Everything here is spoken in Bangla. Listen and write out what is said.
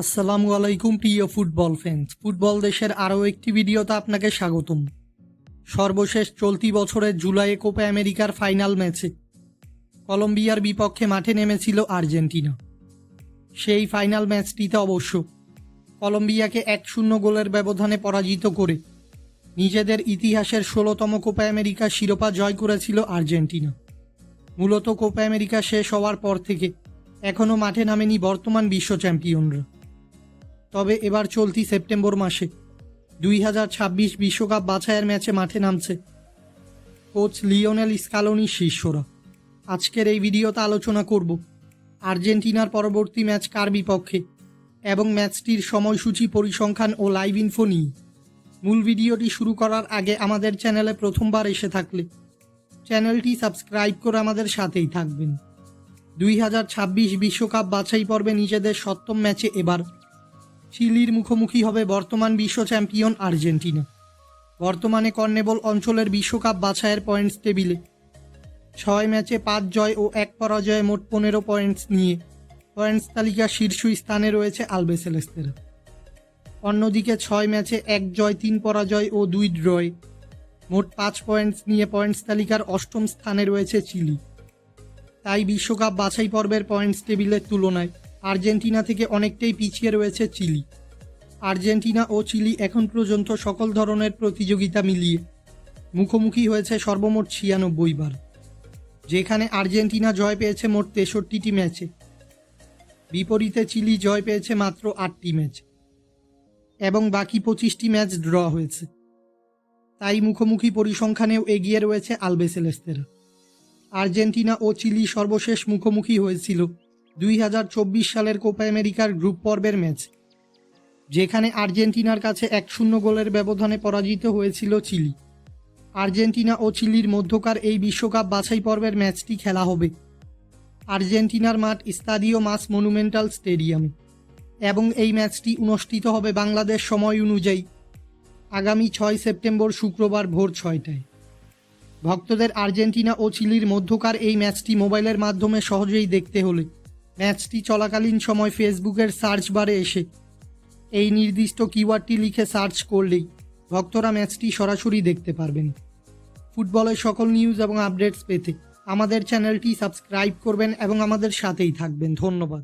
আসসালামু আলাইকুম, প্রিয় ফুটবল ফ্যান্স ফুটবল দেশের আরও একটি ভিডিওতে আপনাকে স্বাগতম। সর্বশেষ চলতি বছরের জুলাইয়ে কোপা আমেরিকার ফাইনাল ম্যাচে কলম্বিয়ার বিপক্ষে মাঠে নেমেছিল আর্জেন্টিনা। সেই ফাইনাল ম্যাচটিতে অবশ্য কলম্বিয়াকে এক শূন্য গোলের ব্যবধানে পরাজিত করে নিজেদের ইতিহাসের ষোলোতম কোপা আমেরিকা শিরোপা জয় করেছিল আর্জেন্টিনা। মূলত কোপা আমেরিকা শেষ হওয়ার পর থেকে এখনও মাঠে নামেনি বর্তমান বিশ্ব চ্যাম্পিয়নরা। তবে এবার চলতি সেপ্টেম্বর মাসে। দুই হাজার ছাব্বিশ বিশ্বকাপ বাছাইয়ের ম্যাচে মাঠে নামছে কোচ লিওনেল স্কালোনির শিষ্যরা। আজকের এই ভিডিওতে আলোচনা করব আর্জেন্টিনার পরবর্তী ম্যাচ কার বিপক্ষে এবং ম্যাচটির সময়সূচি পরিসংখ্যান ও লাইভ ইনফো নিয়ে। মূল ভিডিওটি শুরু করার আগে আমাদের চ্যানেলে প্রথমবার এসে থাকলে চ্যানেলটি সাবস্ক্রাইব করে আমাদের সাথেই থাকবেন। দুই হাজার ছাব্বিশ বিশ্বকাপ বাছাই পর্বে নিজেদের সপ্তম ম্যাচে এবার চিলির মুখোমুখি হবে বর্তমান বিশ্ব চ্যাম্পিয়ন আর্জেন্টিনা। বর্তমানে কর্নেবল অঞ্চলের বিশ্বকাপ বাছাইয়ের পয়েন্টস টেবিলে ছয় ম্যাচে পাঁচ জয় ও এক পরাজয়ে মোট পনেরো পয়েন্টস নিয়ে। পয়েন্টস তালিকার শীর্ষ স্থানে রয়েছে আলবেসেলেস্তেরা অন্যদিকে ছয় ম্যাচে এক জয়, তিন পরাজয় ও দুই ড্রয়। মোট পাঁচ পয়েন্টস নিয়ে পয়েন্টস তালিকার অষ্টম স্থানে রয়েছে চিলি। তাই বিশ্বকাপ বাছাই পর্বের পয়েন্টস টেবিলের তুলনায় আর্জেন্টিনা থেকে অনেকটাই পিছিয়ে রয়েছে চিলি। আর্জেন্টিনা ও চিলি এখন পর্যন্ত সকল ধরনের প্রতিযোগিতা মিলিয়ে মুখোমুখি হয়েছে সর্বমোট ছিয়ানব্বই বার, যেখানে আর্জেন্টিনা জয় পেয়েছে মোট তেষট্টিটি ম্যাচে। বিপরীতে চিলি জয় পেয়েছে মাত্র আটটি ম্যাচ এবং বাকি পঁচিশটি ম্যাচ ড্র হয়েছে। তাই মুখোমুখি পরিসংখ্যানেও এগিয়ে রয়েছে আলবেসেলেস্তেরা। আর্জেন্টিনা ও চিলি সর্বশেষ মুখোমুখি হয়েছিল দুই হাজার চব্বিশ সালের কোপা আমেরিকার গ্রুপ পর্বের ম্যাচ, যেখানে আর্জেন্টিনার কাছে এক শূন্য গোলের ব্যবধানে পরাজিত হয়েছিল চিলি। আর্জেন্টিনা ও চিলির মধ্যকার এই বিশ্বকাপ বাছাই পর্বের ম্যাচটি খেলা হবে আর্জেন্টিনার মাঠ স্তাদিও মাস মনুমেন্টাল স্টেডিয়ামে এবং এই ম্যাচটি অনুষ্ঠিত হবে বাংলাদেশ সময় অনুযায়ী আগামী ছয় সেপ্টেম্বর শুক্রবার ভোর ছয়টায়। ভক্তদের আর্জেন্টিনা ও চিলির মধ্যকার এই ম্যাচটি মোবাইলের মাধ্যমে সহজেই দেখতে হলে ম্যাচটি চলাকালীন সময় ফেসবুকের সার্চ বারে এসে এই নির্দিষ্ট কিওয়ার্ডটি লিখে সার্চ করলেই ভক্তরা ম্যাচটি সরাসরি দেখতে পারবেন। ফুটবলের সকল নিউজ এবং আপডেটস পেতে আমাদের চ্যানেলটি সাবস্ক্রাইব করবেন এবং আমাদের সাথেই থাকবেন। ধন্যবাদ।